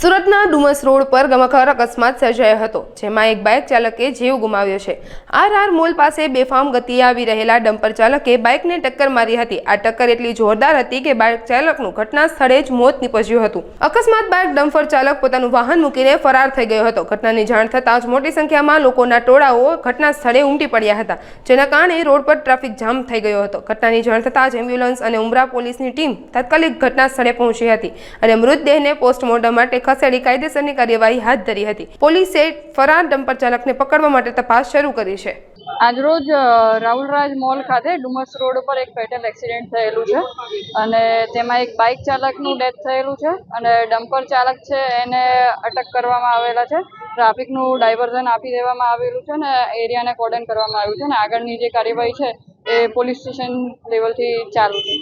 સુરતના ડુમસ રોડ પર ગમખર અકસ્માત સર્જાયો હતો, જેમાં એક બાઇક ચાલકે જીવ ગુમાવ્યો છે. આર આર મોલ પાસે બેફામ ગતિએ આવી રહેલા ડમ્પર ચાલકે બાઇકને ટક્કર મારી હતી. આ ટક્કર એટલી જોરદાર હતી કે બાઇક ચાલકનું ઘટના સ્થળે જ મોત નીપજ્યું હતું. અકસ્માત બાદ ડમ્પર ચાલક પોતાનું વાહન મૂકીને ફરાર થઈ ગયો હતો. ઘટનાની જાણ થતાં જ મોટી સંખ્યામાં લોકોના ટોળાઓ ઘટના સ્થળે ઉમટી પડ્યા હતા, જેના કારણે રોડ પર ટ્રાફિક જામ થઈ ગયો હતો. ઘટનાની જાણ થતાં જ એમ્બ્યુલન્સ અને ઉમરા પોલીસની ટીમ તાત્કાલિક ઘટના સ્થળે પહોંચી હતી અને મૃતદેહને પોસ્ટમોર્ટમ માટે ખસેડી કાયદેસરની કાર્યવાહી હાથ ધરી હતી. પોલીસે ફરાર ડમ્પર ચાલકને પકડવા માટે તપાસ શરૂ કરી છે. આજરોજ રાહુલરાજ મોલ ખાતે ડુમસ રોડ ઉપર એક ફેટલ એક્સિડન્ટ થયેલું છે અને તેમાં એક બાઇક ચાલકનું ડેથ થયેલું છે અને ડમ્પર ચાલક છે એને અટક કરવામાં આવેલા છે. ટ્રાફિકનું ડાયવર્ઝન આપી દેવામાં આવેલું છે ને એરિયાને કોર્ડન કરવામાં આવ્યું છે ને આગળની જે કાર્યવાહી છે એ પોલીસ સ્ટેશન લેવલથી ચાલુ છે.